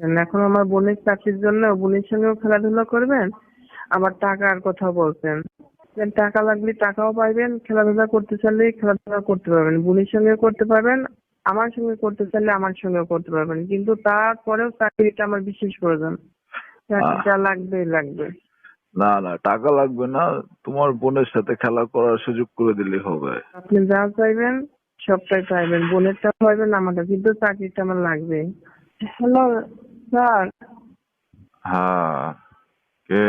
এখন আমার বোনের চাকরির জন্য বোনের সঙ্গেও খেলাধুলা করবেন আবার টাকার কথা বলছেন। যে টাকা লাগলে টাকাও পাইবেন খেলাধুলা করতে চাইলে খেলাধুলা করতে পারবেন বোনের সঙ্গে করতে পারবেন আমার সঙ্গে করতে চাইলে আমার সঙ্গেও করতে পারবেন। কিন্তু তারপরেও চাকরিটা আমার বিশেষ প্রয়োজন। চাকরিটা লাগবেই লাগবে। না না টাকা লাগবে না তোমার বোনের সাথে খেলা করার সুযোগ করে দিলে হবে। আপনি যা চাইবেন সবটাই পাইবেন বোনেরটা পাইবেন আমারটা কিন্তু চাকরিটা আমার লাগবে হ্যালো স্যার। হ্যাঁ কে?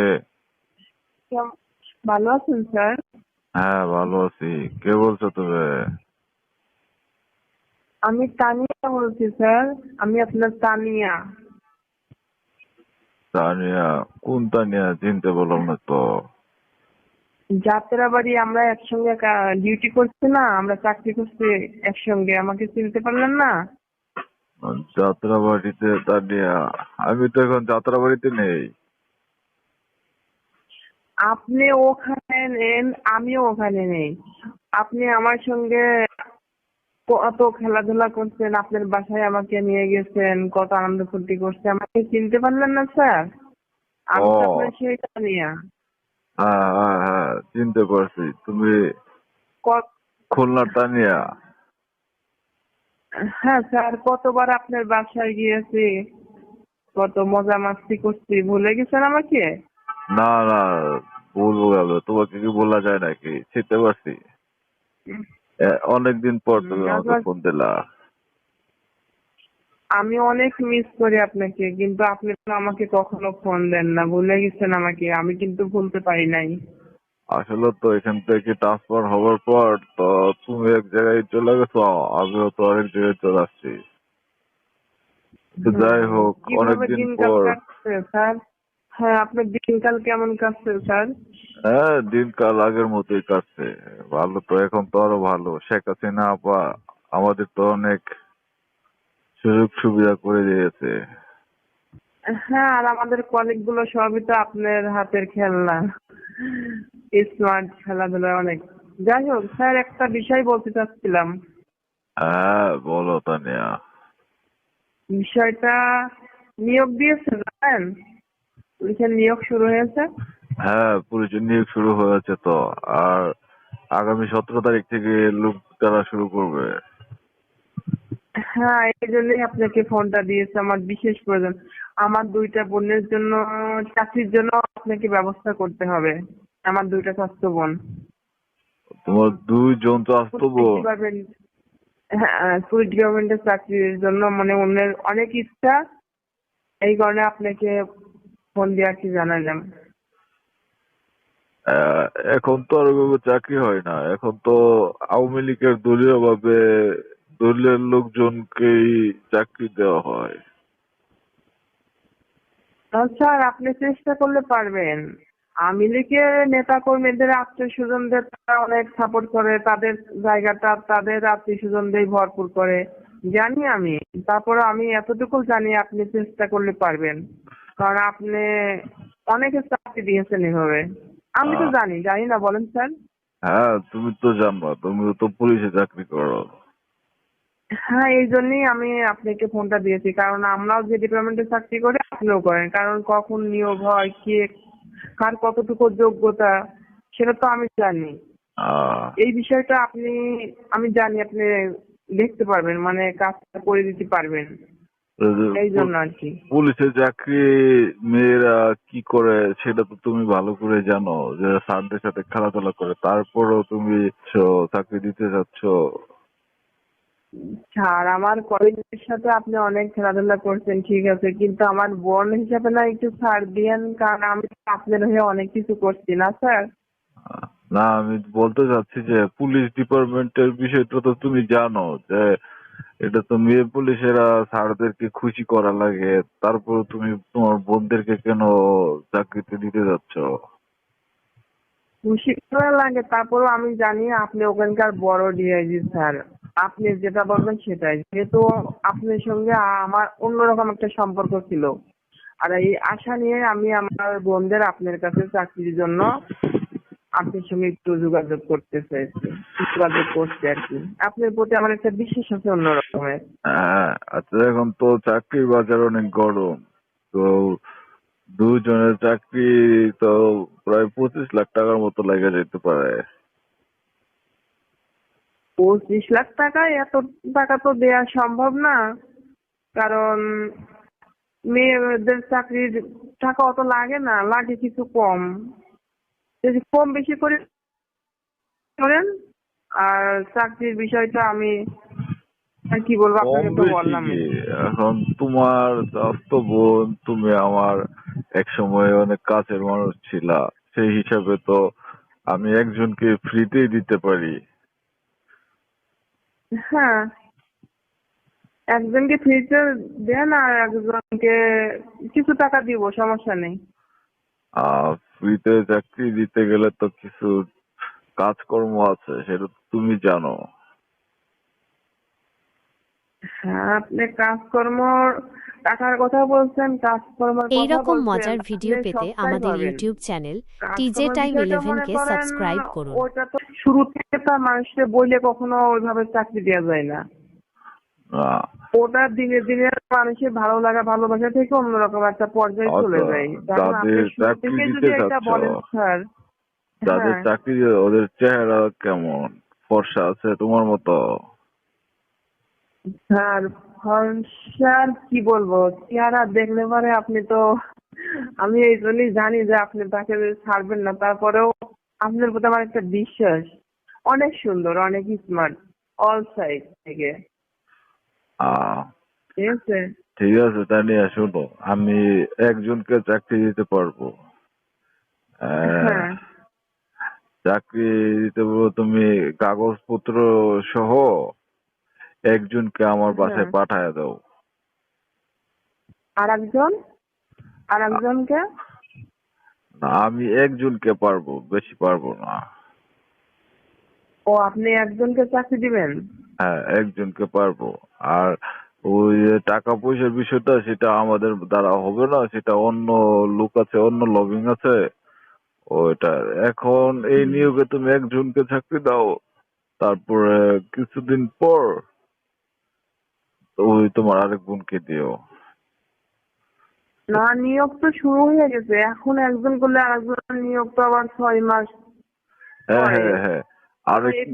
ভালো আছেন স্যার? হ্যাঁ ভালো আছি। কে বলছো তুমি? আমি তানিয়া বলছি স্যার। আমি আপনার তানিয়া। তানিয়া কোন তানিয়া? চিনতে বললাম না তো। যাত্রাবাড়ি আমরা একসঙ্গে ডিউটি করছি না আমরা চাকরি করছি একসঙ্গে। আমাকে চিনতে পারলেন না? যাত্রাবাড়িতে তানিয়া আমি তো এখন যাত্রাবাড়িতে নেই। আপনি ওখানে নেন আমিও ওখানে নেই। আপনি আমার সঙ্গে কত খেলাধুলা করছেন আপনার বাসায় আমাকে নিয়ে গেছেন কত আনন্দ ফুর্তি করছে আমাকে চিনতে পারলেন না স্যার। আমি তো ও। আপনার সেই তানিয়া হ্যাঁ হ্যাঁ হ্যাঁ চিনতে পারছি। তুমি খুলনার তানিয়া হ্যাঁ স্যার কতবার আপনার বাসায় গিয়েছি। কত মজা মাস্তি করছি। ভুলে গেছেন আমাকে? না না বলব গেল তোমাকে কি বলা যায় নাকি? চিনতে পারছি। অনেকদিন পর তুমি আমাকে ফোন দিলা। আমি অনেক মিস করি আপনাকে কিন্তু আপনি তো আমাকে কখনো ফোন দেন না। ভুলে গেছেন আমাকে। আমি কিন্তু ভুলতে পারি নাই। আসলে তো এখান থেকে ট্রান্সফার হওয়ার পর তো তুমি এক জায়গায় চলে গেছো আমিও তো আরেক জায়গায় চলে আসছি। যাই হোক অনেকদিন পর। হ্যাঁ আপনার দিনকাল কেমন কাটছে স্যার? হ্যাঁ দিনকাল আগের মতোই কাটছে। ভালো তো এখন তো আরও ভালো। শেখ হাসিনা আপা আমাদের তো অনেক সুযোগ সুবিধা করে দিয়েছে। হ্যাঁ আর আমাদের কলিগগুলো সবই তো আপনার হাতের খেলনা। স্মার্ট খেলাধুলা অনেক। যাই হোক স্যার একটা বিষয় বলতে চাচ্ছিলাম। হ্যাঁ বলো তানিয়া। বিষয়টা নিয়োগ দিয়েছে জানেন? পুলিশের নিয়োগ শুরু হয়েছে। হ্যাঁ পুলিশের নিয়োগ শুরু হয়েছে তো। আর আগামী সতেরো তারিখ থেকে লোক তারা শুরু করবে। হ্যাঁ এই জন্যই আপনাকে ফোনটা দিয়েছে। আমার বিশেষ প্রয়োজন। আমার দুইটা বোনের জন্য চাকরির জন্য আপনাকে ব্যবস্থা করতে হবে। আমার দুইটা স্বাস্থ্য বোন। তোমার দুইজন তো আসতো বোন। ডিপার্টমেন্ট হ্যাঁ ডিপার্টমেন্টের চাকরির জন্য মানে অন্যের অনেক ইচ্ছা। এই কারণে আপনাকে ফোন দিয়ে আর কি জানালাম। এখন তো আর ওইভাবে চাকরি হয় না। এখন তো আওয়ামী লীগের দলীয় ভাবে দলীয় লোকজনকেই চাকরি দেওয়া হয়। স্যার আপনি চেষ্টা করলে পারবেন। আমি লীগের নেতা কর্মীদের আত্মীয় স্বজনদের তারা অনেক সাপোর্ট করে তাদের জায়গাটা তাদের আত্মীয় স্বজনদের ভরপুর করে। জানি আমি। তারপরে আমি এতটুকু জানি আপনি চেষ্টা করলে পারবেন। কারণ আপনি অনেকে চাকরি দিয়েছেন এভাবে। আমি তো জানি জানি না বলেন স্যার। হ্যাঁ তুমি তো জানো তুমি তো পুলিশে চাকরি করো। হ্যাঁ এই জন্যই আমি আপনাকে ফোনটা দিয়েছি। কারণ আমরাও যে ডিপার্টমেন্টে চাকরি করি আপনিও করেন। কারণ কখন নিয়োগ হয় কে কার কতটুকু যোগ্যতা সেটা তো আমি জানি। এই বিষয়টা আপনি আমি জানি আপনি দেখতে পারবেন মানে কাজটা করে দিতে পারবেন। এই জন্য আর কি। পুলিশের চাকরি মেয়েরা কি করে সেটা তো তুমি ভালো করে জানো। যে স্যারদের সাথে খেলাধুলা করে তারপরও তুমি চাকরি দিতে যাচ্ছ। স্যার আমার কলেজের সাথে আপনি অনেক খেলাধুলা করছেন, ঠিক আছে, কিন্তু আমার বোন হিসাবে না একটু ছাড় দিয়েন, কারণ আমি আপনার হয়ে অনেক কিছু করছি না, স্যার? না, আমি বলতে চাচ্ছি যে পুলিশ ডিপার্টমেন্টের বিষয়টা তো তুমি জানো, যে এটা তো মেয়ে পুলিশেরা স্যারদেরকে খুশি করা লাগে তারপর তুমি তোমার বোনদেরকে কেন চাকরিতে দিতে যাচ্ছ? খুশি করা লাগে তারপরেও আমি জানি আপনি ওখানকার বড় ডিআইজি স্যার। আপনি যেটা বলবেন সেটাই। যেহেতু আপনার সঙ্গে আমার অন্যরকম একটা সম্পর্ক ছিল। আর এই আশা নিয়ে আমি আমার বোনদের আপনার কাছে চাকরির জন্য আপনার সঙ্গে একটু যোগাযোগ করতে চাইছি। যোগাযোগ করছি আর কি। আপনার প্রতি আমার একটা বিশ্বাস আছে অন্যরকমের। হ্যাঁ আচ্ছা এখন তো চাকরির বাজার অনেক গরম। তো দুজনের চাকরি তো প্রায় পঁচিশ লাখ টাকার মতো লেগে যেতে পারে। পঁচিশ লাখ টাকা এত টাকা তো দেওয়া সম্ভব না কারণ মেয়েদের চাকরির টাকা অত লাগে না লাগে কিছু কম। যদি কম বেশি করে করেন আর চাকরির বিষয়টা আমি কি বলব আপনাকে তো বললাম এখন তোমার স্বাস্থ্য বোন তুমি আমার এক সময় অনেক কাছের মানুষ ছিলা। সেই হিসাবে তো আমি একজনকে ফ্রিতেই দিতে পারি। হ্যাঁ। একজনকে ফ্রিতে দেন আর একজনকে কিছু টাকা দিব সমস্যা নেই। ফ্রিতে চাকরি দিতে গেলে তো কিছু কাজকর্ম আছে সেটা তো তুমি জানো। হ্যাঁ আপনি কাজকর্ম টাকার কথা বলছেন কাজকর্মের কথা এইরকম মজার ভিডিও পেতে আমাদের YouTube channel TJ time eleven কে সাবস্ক্রাইব করুন। ওইটা তো শুরু থেকে তার মানুষকে বইলে কখনো ওইভাবে চাকরি দেওয়া যায় না। আহ, ওটা দিনে দিনে মানুষের ভালো লাগা ভালোবাসা থেকে অন্যরকম একটা পর্যায়ে চলে যায়। আপনি শুরু থেকে যদি এটা বলেন স্যার যাদের হ্যাঁ। চাকরি ওদের চেহারা কেমন? ফর্সা আছে তোমার মতো? স্যার কি বলব? চেহারা দেখলে পরে আপনি তো আমি এই জন্যই জানি যে আপনি তাকে ছাড়বেন না। তারপরেও আপনার প্রতি আমার একটা বিশ্বাস। অনেক সুন্দর অনেক স্মার্ট অল সাইড থেকে। ঠিক আছে? ঠিক আছে তানিয়া শোনো আমি একজনকে চাকরি দিতে পারব। হ্যাঁ। চাকরি দিতে পারব তুমি কাগজপত্র সহ একজনকে আমার বাসায়। পাঠায় দাও। আর একজন আর একজনকে না আমি একজনকে পারব বেশি পারব না। ও আপনি একজনকে চাকরি দিবেন? হ্যাঁ একজনকে পারব। আর ওই টাকা পয়সার বিষয়টা সেটা আমাদের দ্বারা হবে না সেটা অন্য লোক আছে অন্য লবিং আছে। ওইটা এখন এই নিয়োগে তুমি একজনকে চাকরি দাও। তারপরে কিছুদিন পর ওই তোমার আরেক বোনকে দিও। না নিয়োগ তো শুরু হয়ে গেছে। এখন একজন করলে আরেকজন নিয়োগ তো আবার ছয় মাস হ্যাঁ হ্যাঁ। হ্যাঁ আরেক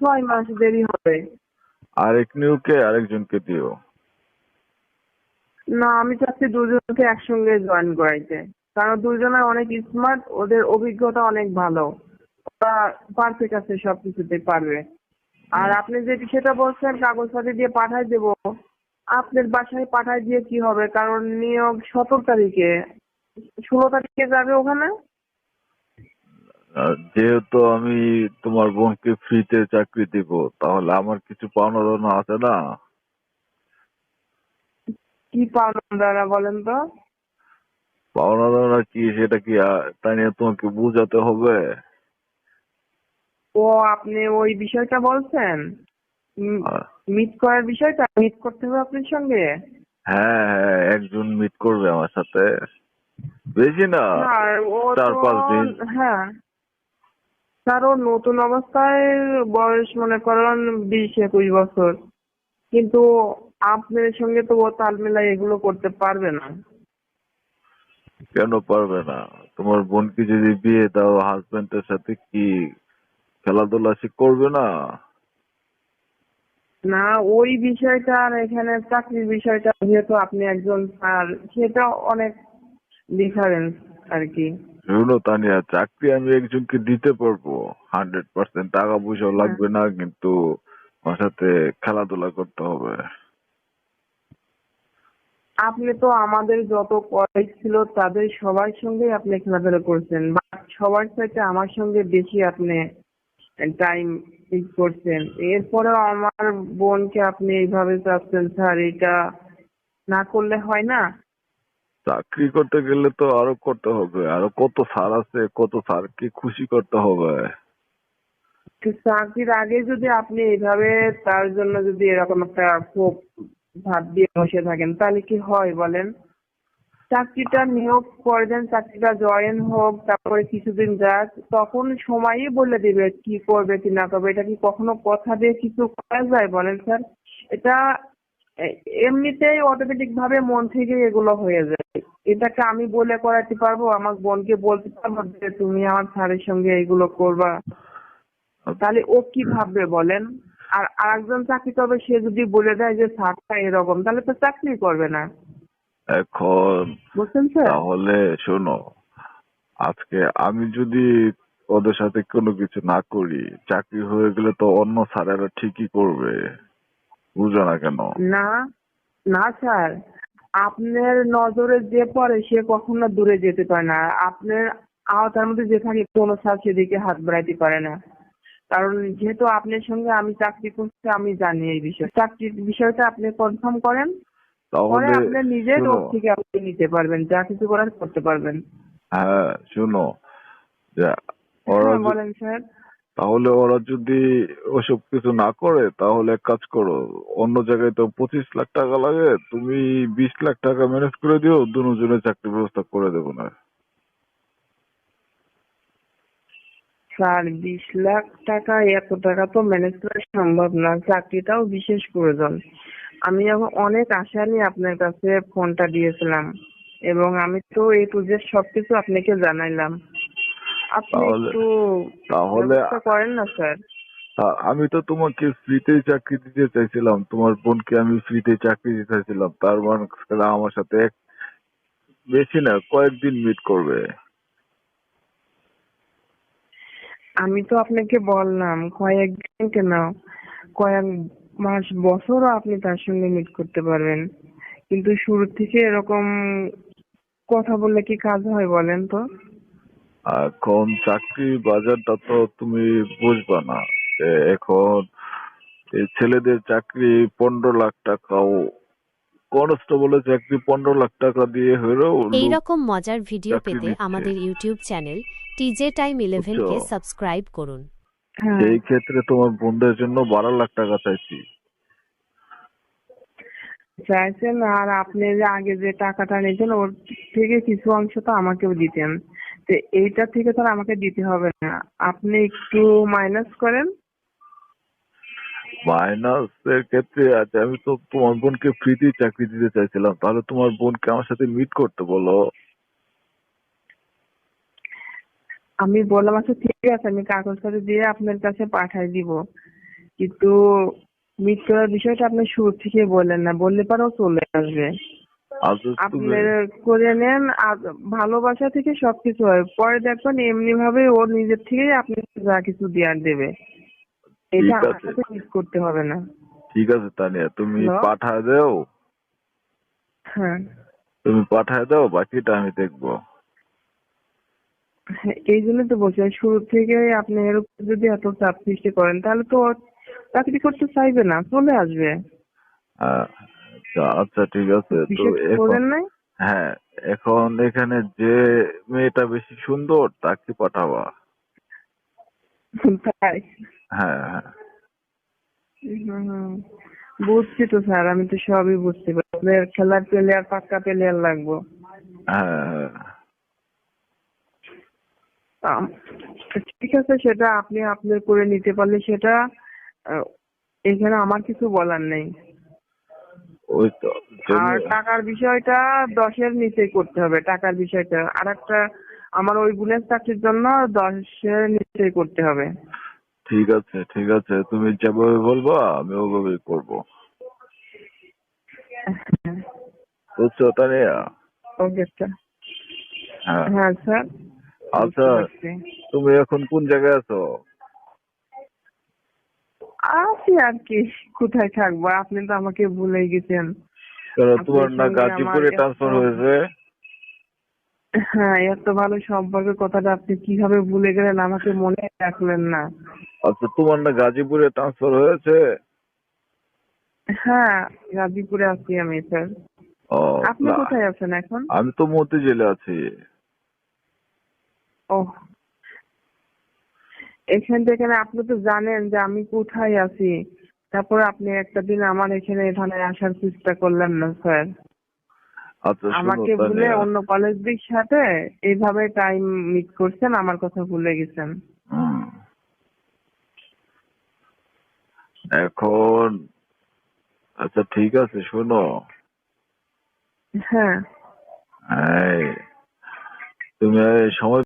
ছয় মাস দেরি হবে। আরেক নিয়োগকে আরেকজনকে দিও। না আমি চাচ্ছি দুজনকে একসঙ্গে জয়েন করাইতে। কারণ দুজনে অনেক স্মার্ট ওদের অভিজ্ঞতা অনেক ভালো। ওরা পারফেক্ট আছে সবকিছুতে পারবে। আর আপনি যদি সেটা বলছেন কাগজ কাগজপাতি দিয়ে পাঠাই দেব। আপনার বাসায় পাঠাই দিয়ে কি হবে? কারণ নিয়োগ সতেরো তারিখে। ষোলো তারিখে যাবে ওখানে? যেহেতু আমি তোমার বোনকে ফ্রিতে চাকরি দিব তাহলে আমার কিছু পাওনা দাওনা আছে না? কি পাওনা দাদা বলেন তো? পাওনা দাওনা কি সেটা কি তাই নিয়ে তোমাকে বুঝাতে হবে? ও আপনি ওই বিষয়টা বলছেন? মিট করার বিষয়টা? মিট করতে হবে আপনার সঙ্গে? হ্যাঁ হ্যাঁ একজন মিট করবে আমার সাথে। বেশি না ও চার পাঁচ দিন। হ্যাঁ। ও নতুন অবস্থায় বয়স মনে করেন বিশ একুশ বছর। কিন্তু আপনার সঙ্গে তো ও তাল মেলায় এগুলো করতে পারবে না। কেন পারবে না? তোমার বোনকে যদি বিয়ে দাও হাজবেন্ডের সাথে কি খেলাধুলা সে করবে না? না ওই বিষয়টা আর এখানে চাকরির বিষয়টা যেহেতু আপনি একজন স্যার সেটা অনেক ডিফারেন্স আর কি। শুনো তানিয়া চাকরি আমি একজনকে দিতে পারব। হান্ড্রেড পার্সেন্ট টাকা পয়সাও লাগবে না কিন্তু আমার সাথে খেলাধুলা করতে হবে। আপনি তো আমাদের যত কলেজ ছিল তাদের সবার সঙ্গে আপনি খেলাধুলা করছেন সবার সাথে আমার সঙ্গে বেশি আপনি টাইম করছেন এরপরেও আমার বোনকে আপনি এইভাবে চাচ্ছেন স্যার এটা না করলে হয় না? চাকরি করতে গেলে তো আরও করতে হবে। আরও কত স্যার আছে কত স্যারকে খুশি করতে হবে। চাকরির আগে যদি আপনি এইভাবে তার জন্য যদি এরকম একটা খুব ভাব দিয়ে বসে থাকেন তাহলে কি হয় বলেন? চাকরিটা নিয়োগ করে দেন চাকরিটা জয়েন হোক, তারপরে কিছুদিন যাক, তখন সময়ই বলে দিবে কি করবে, কি না করবে, এটা কি কখনো কথা দিয়ে কিছু করা যায় বলেন স্যার? এটা এমনিতেই অটোমেটিক ভাবে মন থেকে এগুলো হয়ে যায়। এটাকে আমি বলে করাতে পারব, আমার বোনকে বলতে পারব যে তুমি আমার স্যারের সঙ্গে এগুলো করবা। তাহলে ও কি ভাববে বলেন? আর আরেকজন চাকরি করবে, সে যদি বলে দেয় যে স্যারটা এরকম, তাহলে তো চাকরি করবে না। এখন তাহলে শোনো আজকে আমি যদি ওদের সাথে কোনো কিছু না করি চাকরি হয়ে গেলে তো অন্য স্যারেরা ঠিকই করবে। বুঝো না কেন? না না স্যার। আপনার নজরে যে পড়ে সে কখনো দূরে যেতে পারে না। আপনার আওতার মধ্যে যে থাকে কোনো স্যার সেদিকে হাত বাড়াইতে পারে না। কারণ যেহেতু আপনার সঙ্গে আমি চাকরি করছি আমি জানি এই বিষয়। চাকরির বিষয়টা আপনি কনফার্ম করেন। তাহলে আপনি শোনো, রোগ থেকে আপনি নিতে পারবেন যা কিছু করার করতে পারবেন। হ্যাঁ শোনো। হ্যাঁ বলেন স্যার। তাহলে ওরা যদি ওসব কিছু না করে তাহলে এক কাজ করো অন্য জায়গায় তো পঁচিশ লাখ টাকা লাগে তুমি বিশ লাখ টাকা ম্যানেজ করে দিও দুজনের চাকরি ব্যবস্থা করে দেবো না। স্যার বিশ লাখ টাকা এত টাকা তো ম্যানেজ করা সম্ভব না চাকরিটাও বিশেষ প্রয়োজন। আমি এখন অনেক আশা নিয়ে আপনার কাছে ফোনটা দিয়েছিলাম এবং আমি তো এ টু জেড সবকিছু আপনাকে জানাইলাম। আপনি একটু তাহলে করেন না স্যার। আমি তো তোমাকে ফ্রিতেই চাকরি দিতে চাইছিলাম। তোমার বোনকে আমি ফ্রিতে চাকরি দিতে চাইছিলাম। তার মানে আমার সাথে এক বেশি না কয়েকদিন মিট করবে। আমি তো আপনাকে বললাম কয়েকদিন কেন? কয়েক মাস বছরও আপনি তার সঙ্গে মিট করতে পারবেন। কিন্তু শুরু থেকে এরকম কথা বললে কি কাজ হয় বলেন তো? এখন চাকরি বাজারটা তো তুমি বুঝবা না। যে এখন এই ছেলেদের চাকরি পনেরো লাখ টাকাও কনস্টেবলের চাকরি পনেরো লাখ টাকা দিয়ে হলেও এই রকম মজার ভিডিও চাকরি পেতে আমাদের ইউটিউব চ্যানেল টিজে টাইম ইলেভেনকে বুঝছ? সাবস্ক্রাইব করুন। হ্যাঁ। এই ক্ষেত্রে তোমার বোনদের জন্য বারো লাখ টাকা চাইছি। চাইছেন আর আপনি যে আগে যে টাকাটা নিয়েছেন ওর থেকে কিছু অংশ তো আমাকেও দিতেন। তো এইটা থেকে তো আমাকে দিতে হবে না। আপনি একটু মাইনাস করেন। মাইনাস এর ক্ষেত্রে আছে আমি তো তোমার বোনকে ফ্রিতেই চাকরি দিতে চাইছিলাম। তাহলে তোমার বোনকে আমার সাথে মিট করতে বলো। আমি বললাম আচ্ছা ঠিক আছে আমি কাগজপত্র দিয়ে আপনার কাছে পাঠাই দিব। কিন্তু মিট করার বিষয়টা আপনি শুরু থেকে বললেন না বললে পরেও চলে আসবে। আপনি করে নেন ভালোবাসা থেকে সবকিছু হয়। পরে দেখবেন এমনি ভাবে ও নিজের থেকেই আপনি যা কিছু দেওয়ার দেবে। এটা মিট করতে হবে না। ঠিক আছে তানিয়া তুমি? পাঠায় দাও। হ্যাঁ। তুমি পাঠায় দাও বাকিটা আমি দেখব। হ্যাঁ, এই জন্য তো বলছি শুরু থেকে আপনি এর উপর যদি এত চাপ সৃষ্টি করেন তাহলে তো চাকরি করতে চাইবে না চলে আসবে। আচ্ছা ঠিক আছে তো এখন করেন নাই? হ্যাঁ এখন এখানে যে মেয়েটা বেশি সুন্দর তাকে পাঠাবা। তাই? হ্যাঁ হ্যাঁ। বুঝছি তো স্যার আমি তো সবই বুঝতে পারি আপনার খেলার প্লেয়ার পাক্কা প্লেয়ার লাগবো। হ্যাঁ হ্যাঁ। ঠিক আছে সেটা আপনি আপনার করে নিতে পারলে সেটা এখানে আমার কিছু বলার নেই। ওই তো আর টাকার বিষয়টা দশের নিচেই করতে হবে টাকার বিষয়টা। আর একটা আমার ওই বোনের চাকরির জন্য দশের নিচেই করতে হবে। ঠিক আছে ঠিক আছে তুমি যেভাবে বলবা আমি ওভাবেই করব। বুঝছ তানিয়া? ওকে স্যার হ্যাঁ। হ্যাঁ স্যার আচ্ছা তুমি এখন কোন জায়গায় আছো? আছি আর কি কোথায় থাকব? আপনি তো আমাকে ভুলে গেছেন। তোমার না গাজীপুরে ট্রান্সফার হয়েছে? হ্যাঁ এত ভালো সম্পর্কের কথাটা আপনি কীভাবে ভুলে গেলেন? আমাকে মনে রাখলেন না। আচ্ছা তোমার না গাজীপুরে ট্রান্সফার হয়েছে? হ্যাঁ গাজীপুরে আছি আমি স্যার। ও আপনি কোথায় আছেন এখন? আমি তো মতিঝিলে আছি। ও এখান থেকে আপনি তো জানেন যে আমি কোথায় আছি। তারপর আপনি একটা দিন আমার এখানে এখানে আসার চেষ্টা করলেন না স্যার। আমাকে। ভুলে অন্য কলেজদের সাথে এইভাবে টাইম মিট করছেন আমার কথা ভুলে গেছেন। এখন আচ্ছা ঠিক আছে শোনো। হ্যাঁ। তুমি সময়